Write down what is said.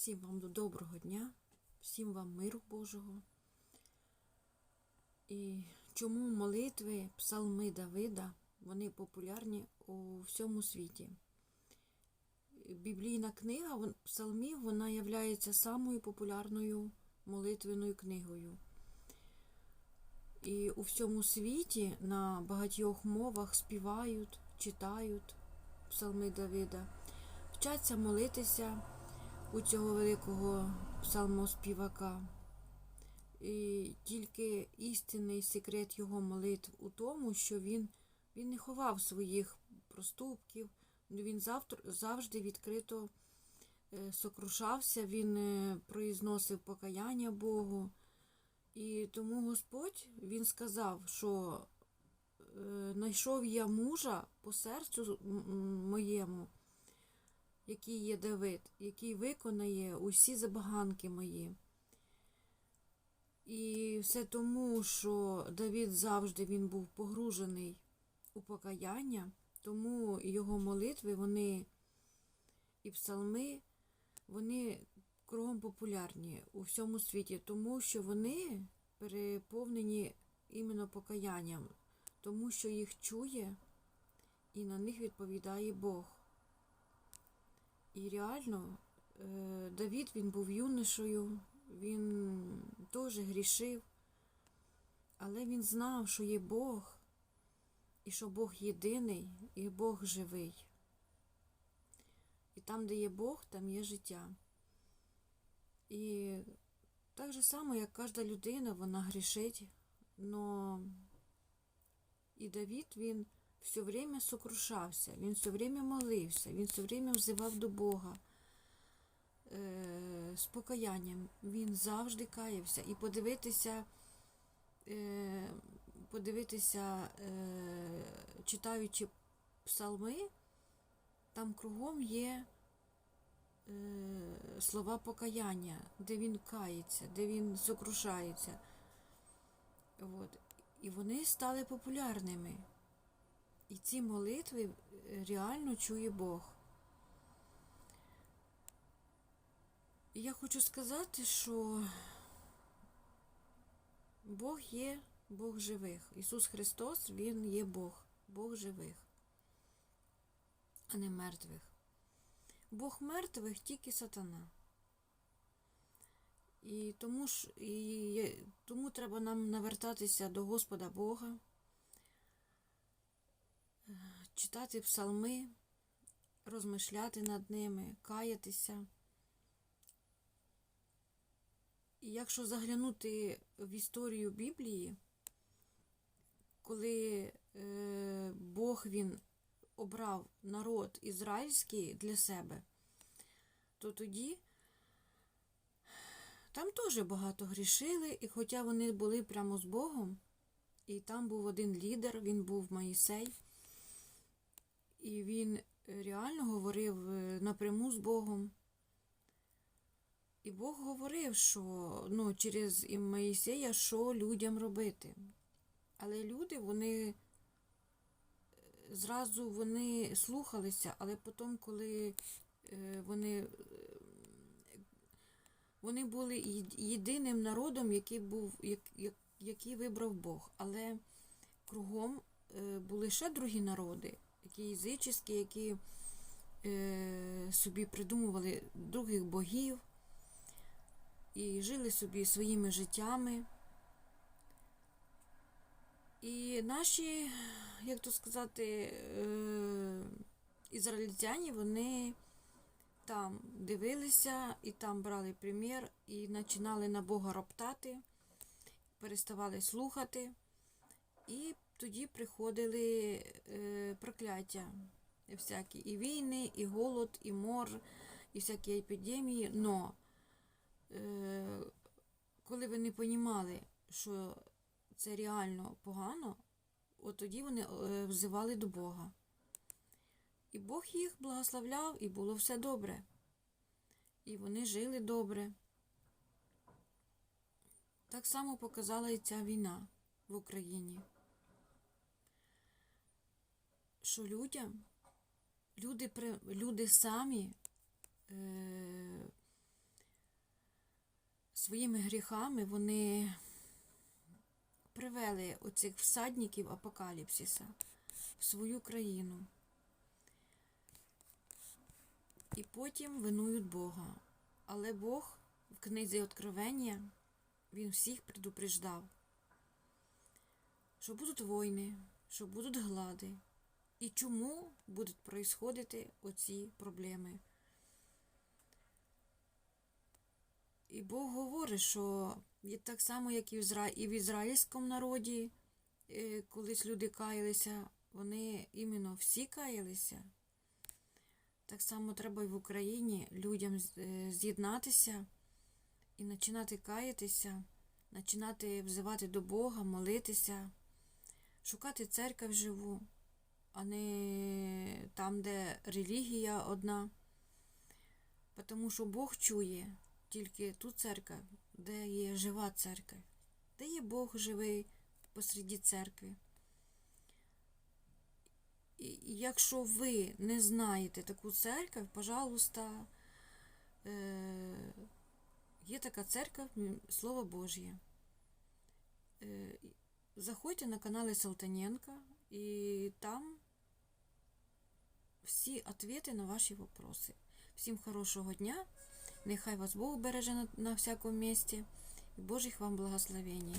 Всім вам доброго дня, всім вам миру Божого. І чому молитви, псалми Давида, вони популярні у всьому світі. Біблійна книга псалмів, вона є самою популярною молитвеною книгою. І у всьому світі на багатьох мовах співають, читають псалми Давида, вчаться молитися у цього великого псалмоспівака. І тільки істинний секрет його молитв у тому, що він, він не ховав своїх проступків, він завжди відкрито е, сокрушався, він е, произносив покаяння Богу. І тому Господь він сказав, що е, знайшов я мужа по серцю моєму, який є Давид, який виконає усі забаганки мої. І все тому, що Давид завжди він був погружений у покаяння, тому його молитви, вони і псалми, вони кругом популярні у всьому світі, тому що вони переповнені іменно покаянням, тому що їх чує і на них відповідає Бог. І реально, е, Давід він був юношею, він теж грішив, але він знав, що є Бог, і що Бог єдиний, і Бог живий. І там, де є Бог, там є життя. І так же само, як кожна людина, вона грішить, но і Давід, він все время сокрушався, він все время молився, він все время взивав до Бога е, з покаянням. Він завжди каявся. І подивитися, е, подивитися, е, читаючи псалми, там кругом є е, слова покаяння, де він кається, де він сокрушається. От. І вони стали популярними. І ці молитви е, реально чує Бог. І я хочу сказати, що Бог є Бог живих. Ісус Христос, Він є Бог, Бог живих, а не мертвих. Бог мертвих тільки сатана. І тому ж і тому треба нам навертатися до Господа Бога, читати псалми, розмишляти над ними, каятися. І якщо заглянути в історію Біблії, коли е, Бог він обрав народ ізраїльський для себе, то тоді там теж багато грішили, і хоча вони були прямо з Богом, і там був один лідер, він був Моїсей, і він е, реально говорив е, напряму з Богом. І Бог говорив, що ну, через Моїсея, що людям робити. Але люди, вони е, зразу вони слухалися, але потім, коли вони, вони були єдиним народом, який був, як, як, який вибрав Бог. Але кругом були ще другі народи, які язичні, які е, собі придумували других богів і жили собі своїми життями. І наші, як то сказати, е, ізраїльтяні, вони там дивилися і там брали примір, і починали на Бога роптати, переставали слухати, і тоді приходили е, прокляття всякі, і війни, і голод, і мор, і всякі епідемії. Но е, коли вони понімали, що це реально погано, от тоді вони е, взивали до Бога. І Бог їх благословляв, і було все добре. І вони жили добре. Так само показала і ця війна в Україні. Що людям, люди, люди самі е, своїми гріхами вони привели оцих всадників апокаліпсиса в свою країну. І потім винують Бога. Але Бог в книзі Откровення він всіх предупреждав, що будуть війни, що будуть глади, і чому будуть происходити оці проблеми. І Бог говорить, що так само, як і в, Ізра... і в ізраїльському народі, е, колись люди каялися, вони іменно всі каялися. Так само треба і в Україні людям е, з'єднатися і починати каятися, починати взивати до Бога, молитися, шукати церкву живу, а не там, де релігія одна. Тому що Бог чує тільки ту церкву, де є жива церква, де є Бог живий посереді церкви. І якщо ви не знаєте таку церкву, пожалуйста, е, є така церква, Слово Божє. Е, заходьте на канали Салтаненка, і там відповіді на ваші вопроси. Всім хорошого дня. Нехай вас Бог береже на, всякому місці. І Божих вам благословений.